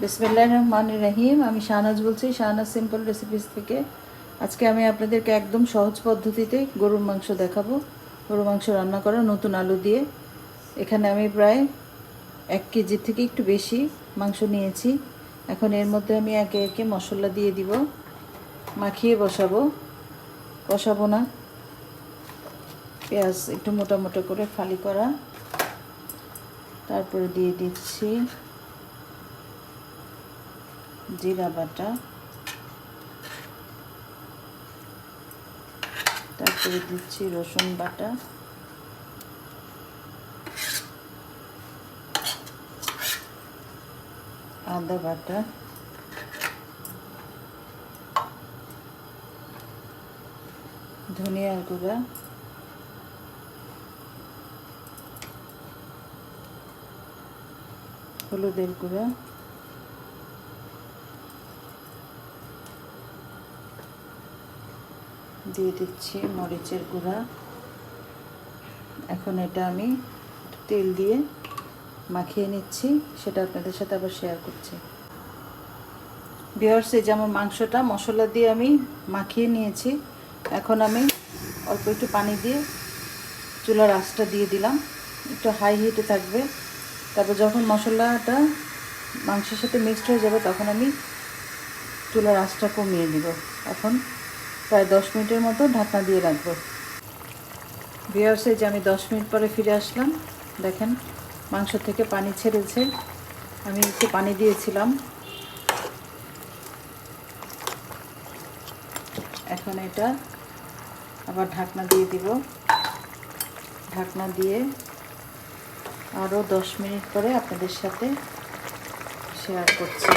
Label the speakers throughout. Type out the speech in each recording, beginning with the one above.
Speaker 1: বিসমিল্লাহ রহমান রহিম। আমি শাহনাজ বলছি, শাহনাজ সিম্পল রেসিপিস থেকে। আজকে আমি আপনাদেরকে একদম সহজ পদ্ধতিতে গরুর মাংস দেখাবো। গরুর মাংস রান্না করা নতুন আলু দিয়ে। এখানে আমি প্রায় এক কেজির থেকে একটু বেশি মাংস নিয়েছি। এখন এর মধ্যে আমি একে একে মশলা দিয়ে দিব। মাখিয়ে বসাবো। বসাবো না। পেঁয়াজ একটু মোটা মোটা করে ফালি করা। তারপরে দিয়ে দিচ্ছি জিরা বাটা তারপরে দিচ্ছি রসুন বাটা। আদা বাটা। ধনিয়ার গুঁড়া। হলুদের গুঁড়া। দিয়ে দিচ্ছি মরিচের গুঁড়া। এখন এটা আমি তেল দিয়ে মাখিয়ে নিচ্ছি, সেটা আপনাদের সাথে আবার শেয়ার করছি। বিহার্স যে আমার মাংসটা, মশলা দিয়ে আমি মাখিয়ে নিয়েছি। এখন আমি অল্প একটু পানি দিয়ে চুলার আঁচটা দিয়ে দিলাম। একটু হাই হিটে থাকবে। তারপর যখন মশলাটা মাংসের সাথে মিক্সড হয়ে যাবে, তখন আমি চুলার আঁচটা কমিয়ে দিব এখন প্রায় দশ মিনিটের মতো ঢাকনা দিয়ে রাখব। বিয়ার্সে যে আমি দশ মিনিট পরে ফিরে আসলাম, দেখেন, মাংস থেকে পানি ছেড়েছে। আমি একটু পানি দিয়েছিলাম। এখন এটা আবার ঢাকনা দিয়ে দিব। ঢাকনা দিয়ে আরও দশ মিনিট পরে আপনাদের সাথে শেয়ার করছি।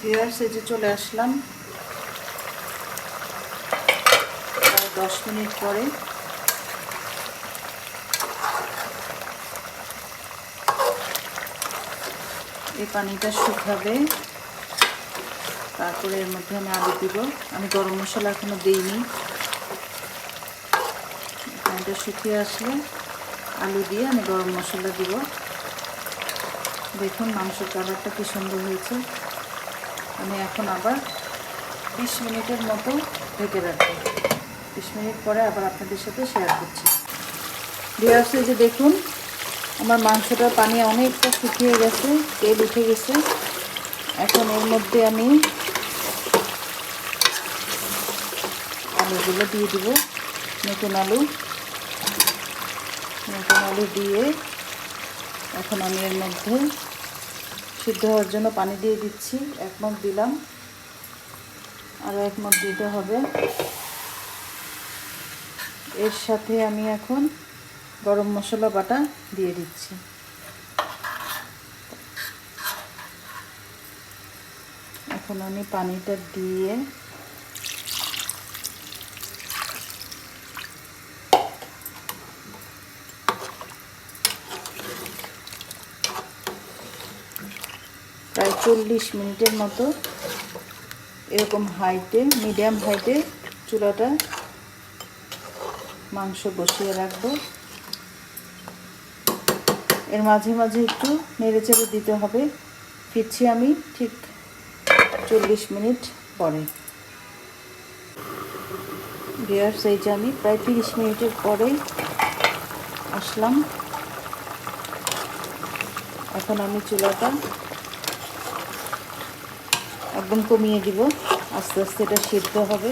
Speaker 1: ভিউয়ার্স এই যে চলে আসলাম দশ মিনিট পরে। এই পানিটা শুকাবে। তারপরে এর মধ্যে আমি আলু দিব। আমি গরম মশলা এখনও দিইনি। পানিটা শুকিয়ে আসলে আলু দিয়ে আমি গরম মশলা দিব। দেখুন মাংসের কালারটা কি সুন্দর হয়েছে। আমি এখন আবার বিশ মিনিটের মতো ঢেকে রাখব। বিশ মিনিট পরে আবার আপনাদের সাথে শেয়ার করছি। বিয়ার্সে যে দেখুন, আমার মাংসটার পানি অনেকটা শুকিয়ে গেছে, তেল উঠে গেছে। এখন এর মধ্যে আমি আলুগুলো দিয়ে দিব। নতুন আলু। নতুন আলু দিয়ে এখন আমি এর মধ্যে সিদ্ধ হওয়ার জন্য পানি দিয়ে দিচ্ছি। এক মগ দিলাম। আরও এক মগ দিতে হবে। এর সাথে আমি এখন গরম মশলা বাটা দিয়ে দিচ্ছি। এখন আমি পানিটা দিয়ে চল্লিশ মিনিটের মতো এরকম হাইটে, মিডিয়াম হাইটে চুলাটা মাংস বসিয়ে রাখব। এর মাঝে মাঝে একটু নেড়ে চেড়ে দিতে হবে। ফিরছি আমি ঠিক চল্লিশ মিনিট পরে। বিয়ার সাইজে আমি প্রায় তিরিশ মিনিটের পরে আসলাম। এখন আমি চুলাটা একদম কমিয়ে দিব। আস্তে আস্তে এটা সিদ্ধ হবে।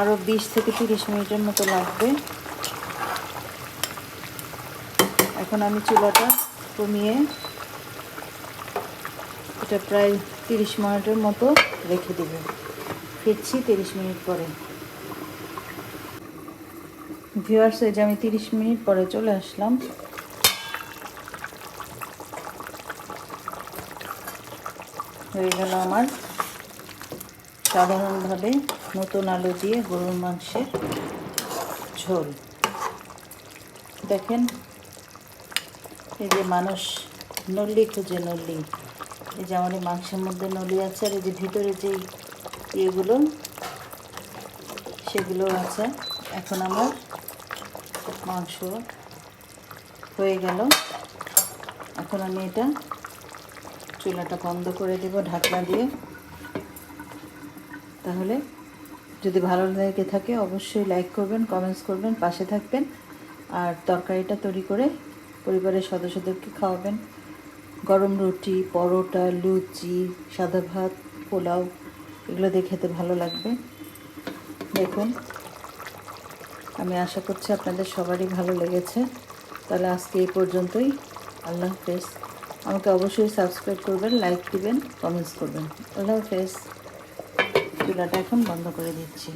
Speaker 1: আরও বিশ থেকে তিরিশ মিনিটের মতো লাগবে। এখন আমি চুলাটা কমিয়ে এটা প্রায় তিরিশ মিনিটের মতো রেখে দেব। ফিরছি তিরিশ মিনিট পরে। ভিউয়ার্স, এই যে আমি তিরিশ মিনিট পরে চলে আসলাম। হয়ে গেল আমার সাধারণভাবে নতুন আলু দিয়ে গরুর মাংসের ঝোল। দেখেন, এই যে মানুষ নল্লি খুঁজে নল্লি। এই যে এই মাংসের মধ্যে নলি আছে আর এই যে ভিতরে যে ইয়েগুলো, সেগুলো আছে। এখন আমার মাংস হয়ে গেল। এখন আমি এটা চুলাটা বন্ধ করে দেব ঢাকনা দিয়ে। তাহলে যদি ভালো লেগে থাকে অবশ্যই লাইক করবেন কমেন্টস করবেন, পাশে থাকবেন। আর তরকারিটা তৈরি করে পরিবারের সদস্যদেরকে খাওয়াবেন। গরম রুটি, পরোটা, লুচি, সাদা ভাত, পোলাও, এগুলো দিয়ে খেতে ভালো লাগবে। দেখুন, আমি আশা করছি আপনাদের সবারই ভালো লেগেছে। তাহলে আজকে এই পর্যন্তই। আল্লাহ হাফেজ। আমাকে অবশ্যই সাবস্ক্রাইব করবেন লাইক দিবেন কমেন্টস করবেন। আল্লাহ হাফেজ। চুলাটা এখন বন্ধ করে দিচ্ছি।